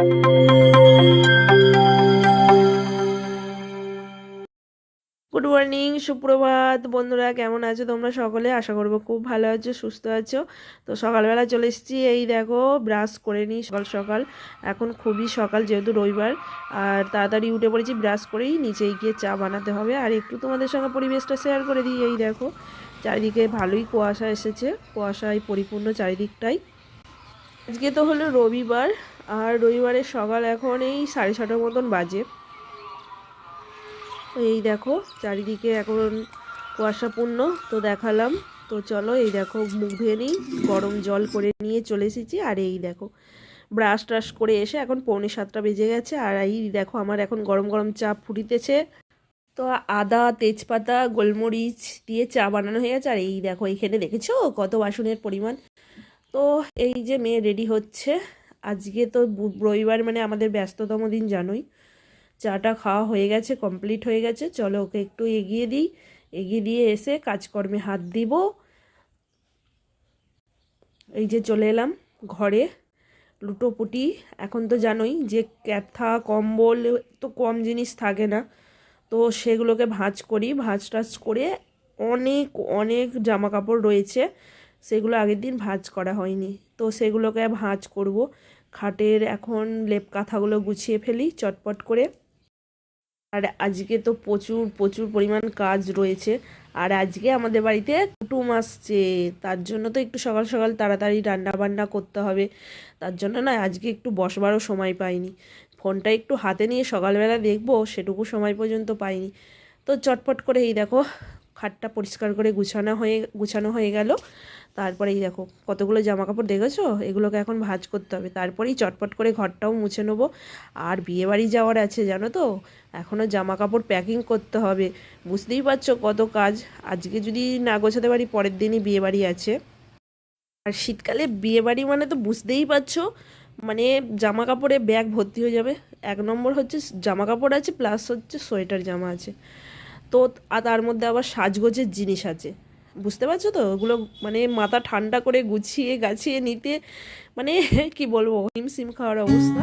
Good morning সুপ্রভাত। বন্ধুরা, কেমন আছো তোমরা সকলে? আশা করব খুব ভালো আছো, সুস্থ আছো। তো সকালবেলা চলে এসেছি, এই দেখো ব্রাশ করে নিই সকাল সকাল। এখন খুবই সকাল যেহেতু রবিবার, আর তাড়াতাড়ি উঠে পড়েছি ব্রাশ করেই নিচেই গিয়ে চা বানাতে হবে। আর একটু তোমাদের সঙ্গে পরিবেশটা শেয়ার করে দিই, এই দেখো, চারিদিকে ভালোই কুয়াশা এসেছে, কুয়াশায় পরিপূর্ণ চারিদিকটাই। আজকে তো হলো রবিবার আর রবিবারের সকাল এখন এই সাড়ে ছটার মতন বাজে। এই দেখো, চারিদিকে এখন কুয়াশাপূর্ণ, তো দেখালাম। তো চলো এই দেখো, মুখ ধুয়ে নিই, গরম জল করে নিয়ে চলে এসেছি। আর এই দেখো, ব্রাশ ট্রাশ করে এসে এখন পৌনে সাতটা বেজে গেছে। আর এই দেখো, আমার এখন গরম গরম চা ফুটিতেছে। তো আদা, তেজপাতা, গোলমরিচ দিয়ে চা বানানো হয়ে গেছে। আর এই দেখো এইখানে দেখেছ কত বাসনের পরিমাণ? তো এই যে মেয়ে রেডি হচ্ছে। আজকে তো রবিবার মানে আমাদের ব্যস্ততম দিন জানোই। চাটা খাওয়া হয়ে গেছে কমপ্লিট হয়ে গেছে। চলো ওকে একটু এগিয়ে দিই। এগিয়ে দিয়ে এসে কাজকর্মে হাত দিব। এই যে চলে এলাম ঘরে। লুটোপুটি এখন তো জানোই যে ক্যাথা কম্বল তো কম জিনিস থাকে না। তো সেগুলোকে ভাঁজ করি ভাঁজ টাজ করে অনেক অনেক জামা কাপড় রয়েছে। সেগুলো আগের দিন ভাঁজ করা হয়নি। তো সেগুলোকে ভাঁজ করব। খাটের এখন লেপ কাঁথাগুলো গুছিয়ে ফেলি চটপট করে। আর আজকে তো প্রচুর প্রচুর পরিমাণ কাজ রয়েছে। আর আজকে আমাদের বাড়িতে কুটুম আসছে। তার জন্য তো একটু সকাল সকাল তাড়াতাড়ি রান্না বান্না করতে হবে। তার জন্য না আজকে একটু বসবারও সময় পাইনি। ফোনটা একটু হাতে নিয়ে সকালবেলা দেখব, সেটুকু সময় পর্যন্ত পাইনি। তো চটপট করে এই দেখো খাটটা পরিষ্কার করে গুছানো হয়ে গুছানো হয়ে গেল। তারপরেই দেখো, কতগুলো জামা কাপড় দেখেছ? এগুলোকে এখন ভাজ করতে হবে। তারপরেই চটপট করে ঘরটাও মুছে নেব। আর বিয়েবাড়ি যাওয়ার আছে, জানো তো? এখনও জামা কাপড় প্যাকিং করতে হবে। বুঝতেই পারছ কত কাজ? আজকে যদি না গোছাতে পারি, পরের দিনই বিয়েবাড়ি আছে। আর শীতকালে বিয়েবাড়ি মানে তো বুঝতেই পারছ মানে জামা কাপড়ে ব্যাগ ভর্তি হয়ে যাবে। এক নম্বর হচ্ছে জামা কাপড় আছে প্লাস হচ্ছে সোয়েটার জামা আছে। তো আর তার মধ্যে আবার সাজগোজের জিনিস আছে। বুঝতে পারছ তো? ওগুলো মানে মাথা ঠান্ডা করে গুছিয়ে গাছিয়ে নিতে মানে কি বলব, হিম সিম খাওয়ার অবস্থা।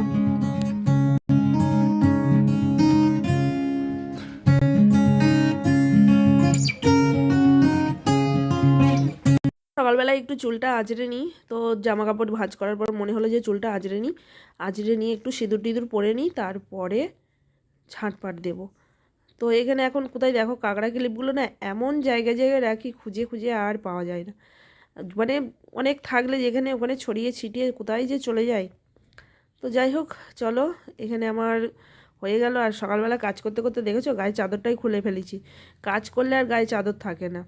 সকালবেলায় একটু চুলটা আঁচড়ে নিই। তো জামা কাপড় ভাঁজ করার পর মনে হলো যে চুলটা আঁচড়ে নিই। আঁচড়ে নিয়ে একটু সিঁদুর টিঁদুর পরে নিই, তারপরে ঝাঁটপাট দেবো। তো এখানে এখন কোথায় দেখো কাঁকড়া ক্লিপগুলো না এমন জায়গায় জায়গায় রাখি খুঁজে খুঁজে আর পাওয়া যায় না। মানে অনেক থাকলে যেখানে ওখানে ছড়িয়ে ছিটিয়ে কোথায় যে চলে যায়। তো যাই হোক, চলো, এখানে আমার হয়ে গেল। আর সকালবেলা কাজ করতে করতে দেখেছ গায়ে চাদরটাই খুলে ফেলেছি। কাজ করলে আর গায়ে চাদর থাকে না।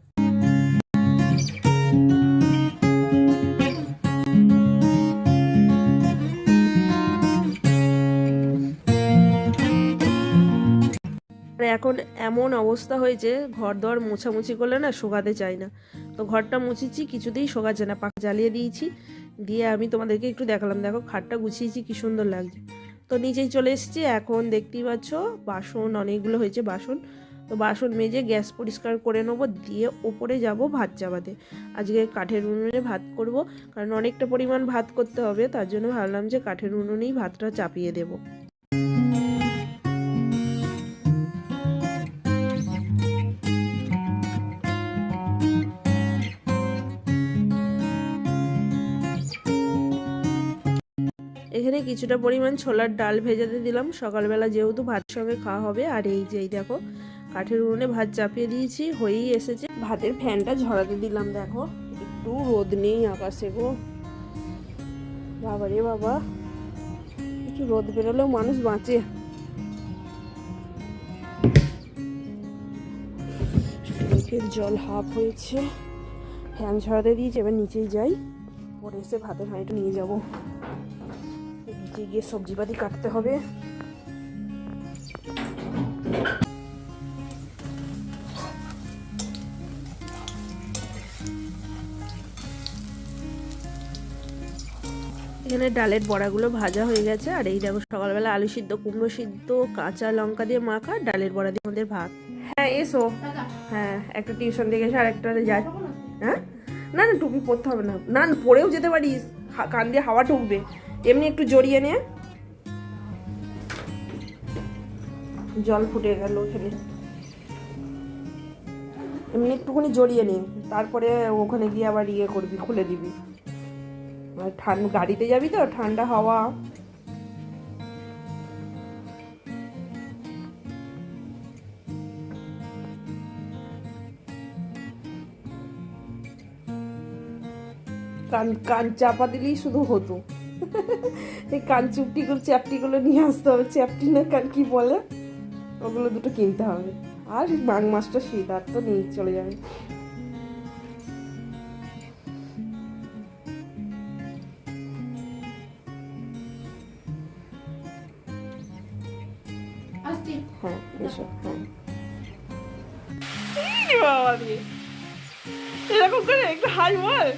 এখন এমন অবস্থা হয়েছে ঘর দর মোছামুছি করলে না শোকাতে চাই না। তো ঘরটা মুছেছি কিছুতেই শোকাচ্ছে না, পাখা জ্বালিয়ে দিয়েছি। দিয়ে আমি তোমাদেরকে একটু দেখালাম, দেখো খাটটা গুছিয়েছি, কি সুন্দর লাগছে। তো নিচেই চলে এসেছি, এখন দেখতেই পাচ্ছ বাসন, অনেকগুলো হয়েছে বাসন। তো বাসন মেজে গ্যাস পরিষ্কার করে নেব, দিয়ে ওপরে যাব ভাত চাপাতে। আজকে কাঠের উনুনে ভাত করব, কারণ অনেকটা পরিমাণ ভাত করতে হবে, তার জন্য ভাবলাম যে কাঠের উনুনেই ভাতটা চাপিয়ে দেবো। এখানে কিছুটা পরিমাণ ছোলার ডাল ভেজাতে দিলাম। সকালবেলা যেহেতু ভাত সঙ্গে খাওয়া হবে, আর এই যে দেখো, কাঠের উনুনে ভাত চাপিয়ে দিয়েছি, হয়েই এসেছে। ভাতের ফ্যানটা ঝরাতে দিলাম, দেখো। একটু রোদ নেই আকাশে গো। বাবা রে বাবা, একটু রোদ বেরোলেও মানুষ বাঁচে। জল হাফ হয়েছে। ফ্যান ঝরাতে দিয়েছি, এবার নিচেই যাই। পরে এসে ভাতের হাঁড়িটা নিয়ে যাব। নিচে গিয়ে সবজিপাতি কাটতে হবে? এখানে ডালের বড়াগুলো ভাজা হয়ে গেছে আর এই দেখো সকালবেলা আলু সিদ্ধ কুমড়ো সিদ্ধ কাঁচা লঙ্কা দিয়ে মাখা ডালের বড়া দিয়ে আমাদের ভাত। হ্যাঁ এসো। হ্যাঁ একটা টিউশন থেকে এসে আর একটা যায় হ্যাঁ? না না টুপি পরতে হবে না। না না, পরেও যেতে পারিস। কান দিয়ে হাওয়া ঢুকবে। এমনি একটু জড়িয়ে নে জল ফুটে গেল এখানে এমনি একটুখানি জড়িয়ে নি তারপরে ওখানে গিয়ে আবার ইয়ে করবি, খুলে দিবি। আর ঠান্ডা গাড়িতে যাবি তো, ঠান্ডা হাওয়া। কান কান চাপা দিলেই শুধু হতো। এই কান চুপটিগুলো চ্যাপটিগুলো নিয়ে আসতে হবে। চ্যাপটি না কান কি বলে? ওগুলো দুটো কিনতে হবে। আর মাঘ মাছটা শীত আর তো নেই চলে যাবে। হ্যাঁ এসো হ্যাঁ। এরকম করে একটু হাই বল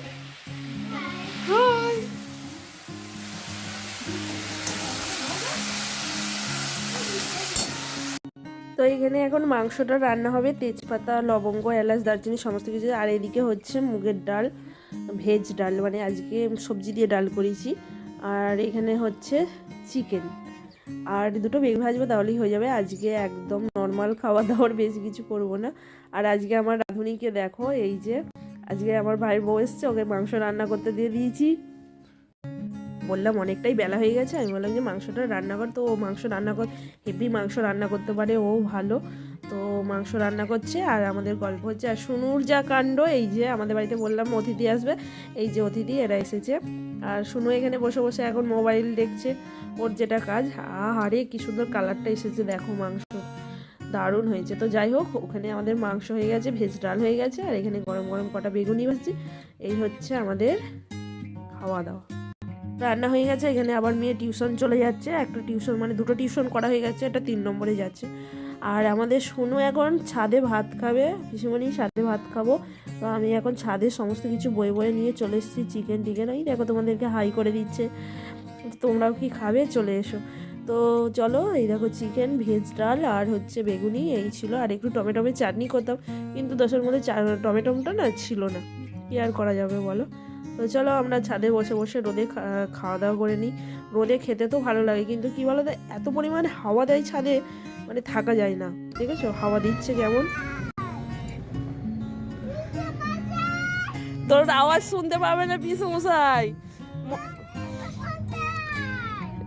তো এখানে এখন মাংসটা রান্না হবে তেজপাতা, লবঙ্গ, এলাচ, দারচিনি, সমস্ত কিছু। আর এদিকে হচ্ছে মুগের ডাল, ভেজ ডাল মানে আজকে সবজি দিয়ে ডাল করেছি। আর এখানে হচ্ছে চিকেন। আর দুটো বেগ ভাজবো তাহলেই হয়ে যাবে। আজকে একদম নর্মাল খাওয়া দাওয়ার বেশি কিছু করব না। আর আজকে আমার রাঁধুনিকে দেখো, এই যে আজকে আমার ভাইয়ের বউ এসছে, ওকে মাংস রান্না করতে দিয়ে দিয়েছি। বললাম অনেকটাই বেলা হয়ে গেছে, আমি বললাম যে মাংসটা রান্না কর। তো ও মাংস রান্না কর, হেভি মাংস রান্না করতে পারে, ও ভালো। তো মাংস রান্না করছে আর আমাদের গল্প হচ্ছে, আর শুনুর যা কাণ্ড, এই যে আমাদের বাড়িতে বললাম অতিথি আসবে, এই যে অতিথি এরা এসেছে। আর শুনু এখানে বসে বসে এখন মোবাইল দেখছে, ওর যেটা কাজ, আহারে কি সুন্দর কালারটা এসেছে, দেখো মাংস। দারুণ হয়েছে। তো যাই হোক, ওখানে আমাদের মাংস হয়ে গেছে, ভেজ ডাল হয়ে গেছে, আর এখানে গরম গরম কটা বেগুনি ভাজছি, এই হচ্ছে আমাদের খাওয়া দাওয়া। রান্না হয়ে গেছে, এখানে আবার মেয়ে টিউশন চলে যাচ্ছে, একটা টিউশন মানে দুটো টিউশন করা হয়ে গেছে এটা তিন নম্বরে যাচ্ছে। আর আমাদের শুনু এখন ছাদে ভাত খাবে, পিসিমণি ছাদে ভাত খাব, তো আমি এখন ছাদে সমস্ত কিছু বয়ে বয়ে নিয়ে চলে এসেছি, চিকেন টিকেন, এই দেখো তোমাদেরকে হাই করে দিচ্ছে। তোমরাও কি খাবে? চলে এসো। তো চলো, এই দেখো চিকেন, ভেজ ডাল আর হচ্ছে বেগুনি, এই ছিল। আর একটু টমেটোমের চাটনি করতাম, কিন্তু দশের মধ্যে টমেটোমটা না ছিল না। কি আর করা যাবে বলো? তো চলো আমরা ছাদে বসে বসে রোদে খাওয়া দাওয়া করে নিই। রোদে খেতে তো ভালো লাগে, কিন্তু কি বলো তো এত পরিমাণ হাওয়া দেয় ছাদে মানে থাকা যায় না। ঠিক আছে হাওয়া দিচ্ছে কেমন? তোর আওয়াজ শুনতে পাবে না পিসু মশাই।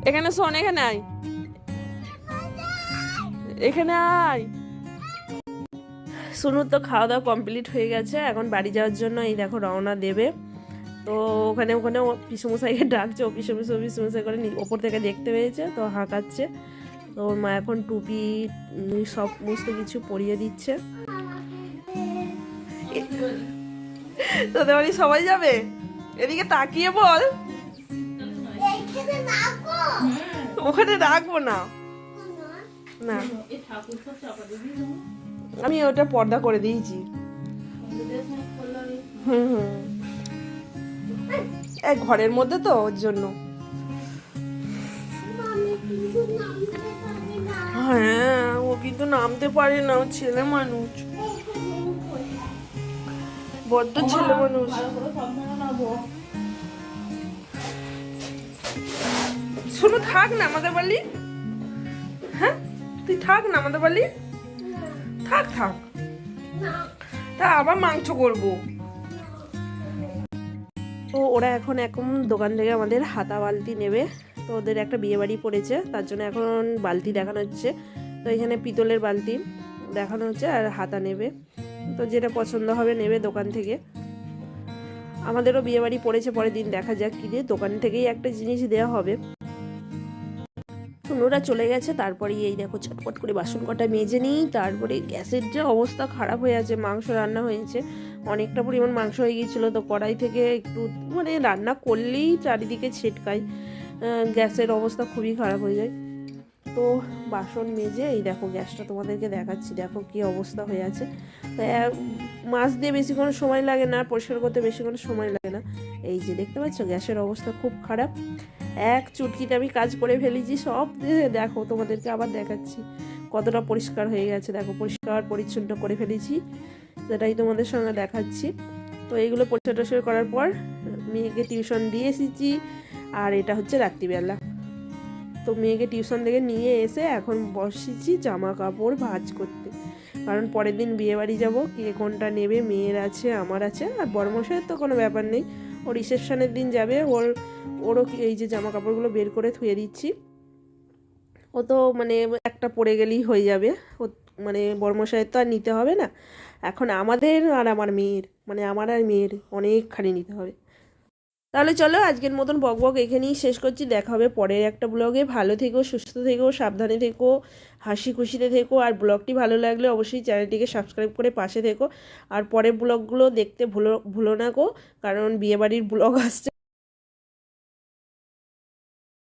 এখানে শোন, এখানে আয়। এখানে আয়। শুনুর তো খাওয়া দাওয়া কমপ্লিট হয়ে গেছে, এখন বাড়ি যাওয়ার জন্য এই দেখো রওনা দেবে। তো ওখানে ওখানে পিসুমশাইকে ডাকছে, ও পিসুমশো পিসুমশাই করে ওপর থেকে দেখতে পেয়েছে, তো হাঁকাচ্ছে। তো ওর মা এখন টুপি সব সমস্ত কিছু পরিয়ে দিচ্ছে। তোদের বাড়ি সবাই যাবে? এদিকে তাকিয়ে বল। ওখানে রাখব না। না। আমি ওটা পর্দা করে দিয়েছি। হুম হুম। ঘরের মধ্যে তো, ওর জন্য। হ্যাঁ ও কিন্তু নামতে পারে না, ও ছেলে মানুষ। বড্ড ছেলে মানুষ। শুনো, থাক না আমাদের বাড়ি। হ্যাঁ তুই থাক না আমাদের বাড়ি। থাক থাক। তা আবার মাংস করব। তো ওরা এখন এখন দোকান থেকে আমাদের হাতা বালতি নেবে। তো ওদের একটা বিয়ে বাড়ি পড়েছে, তার জন্য এখন বালতি দেখানো হচ্ছে। তো এখানে পিতলের বালতি দেখানো হচ্ছে আর হাতা নেবে। তো যেটা পছন্দ হবে নেবে দোকান থেকে। আমাদেরও বিয়েবাড়ি পড়েছে, পরের দিন দেখা যাক কি দিয়ে। দোকান থেকেই একটা জিনিস দেওয়া হবে। শুনুরা চলে গেছে তারপরে এই দেখো চটপট করে বাসন কটা মেজে নিই, তারপরে গ্যাসের যে অবস্থা খারাপ হয়ে আছে, মাংস রান্না হয়েছে, অনেকটা পরিমাণ মাংস হয়ে গিয়েছিল, তো কড়াই থেকে একটু মানে রান্না করলেই চারিদিকে ছিটকায় গ্যাসের অবস্থা খুবই খারাপ হয়ে যায়। তো বাসন মেজে এই দেখো গ্যাসটা তোমাদেরকে দেখাচ্ছি, দেখো কি অবস্থা হয়ে আছে। মাছ দিয়ে বেশিক্ষণ সময় লাগে না, পরিষ্কার করতে বেশিক্ষণ সময় লাগে না। এই যে দেখতে পাচ্ছ, গ্যাসের অবস্থা খুব খারাপ। এক চুটকিতে আমি কাজ করে ফেলেছি, সব দেখো তোমাদেরকে আবার দেখাচ্ছি। কতটা পরিষ্কার হয়ে গেছে, দেখো পরিষ্কার পরিচ্ছন্ন করে ফেলেছি, সেটাই তোমাদের সঙ্গে দেখাচ্ছি। তো এইগুলো পরিষ্কার টরিষ্কার করার পর মেয়েকে টিউশন দিয়ে এসেছি, আর এটা হচ্ছে রাত্রিবেলা। তো মেয়েকে টিউশন থেকে নিয়ে এসে এখন বসেছি জামা কাপড় ভাঁজ করতে। কারণ পরের দিন বিয়ে বাড়ি যাব, কে কোনটা নেবে, মেয়ের আছে, আমার আছে, আর বড়মশাইয়ের তো কোনো ব্যাপার নেই। ও রিসেপশনের দিন যাবে। ওর, ওরও এই যে জামা কাপড়গুলো বের করে ধুয়ে দিচ্ছি। ও তো মানে একটা পরে গেলেই হয়ে যাবে। ও মানে বর্মশাহের তো আর নিতে হবে না। এখন আমাদের আর আমার মেয়ের মানে আমার আর মেয়ের অনেকখানি নিতে হবে। তাহলে চলো আজকের মতন বক বক এখানেই শেষ করছি। দেখা হবে পরের একটা ব্লগে। ভালো থেকো, সুস্থ থেকো, সাবধানে থেকো, হাসি খুশিতে থেকো। আর ব্লগটি ভালো লাগলে অবশ্যই চ্যানেলটিকে সাবস্ক্রাইব করে পাশে থেকো। আর পরের ব্লগগুলো দেখতে ভুলো ভুলো না গো, কারণ বিয়েবাড়ির ব্লগ আসছে।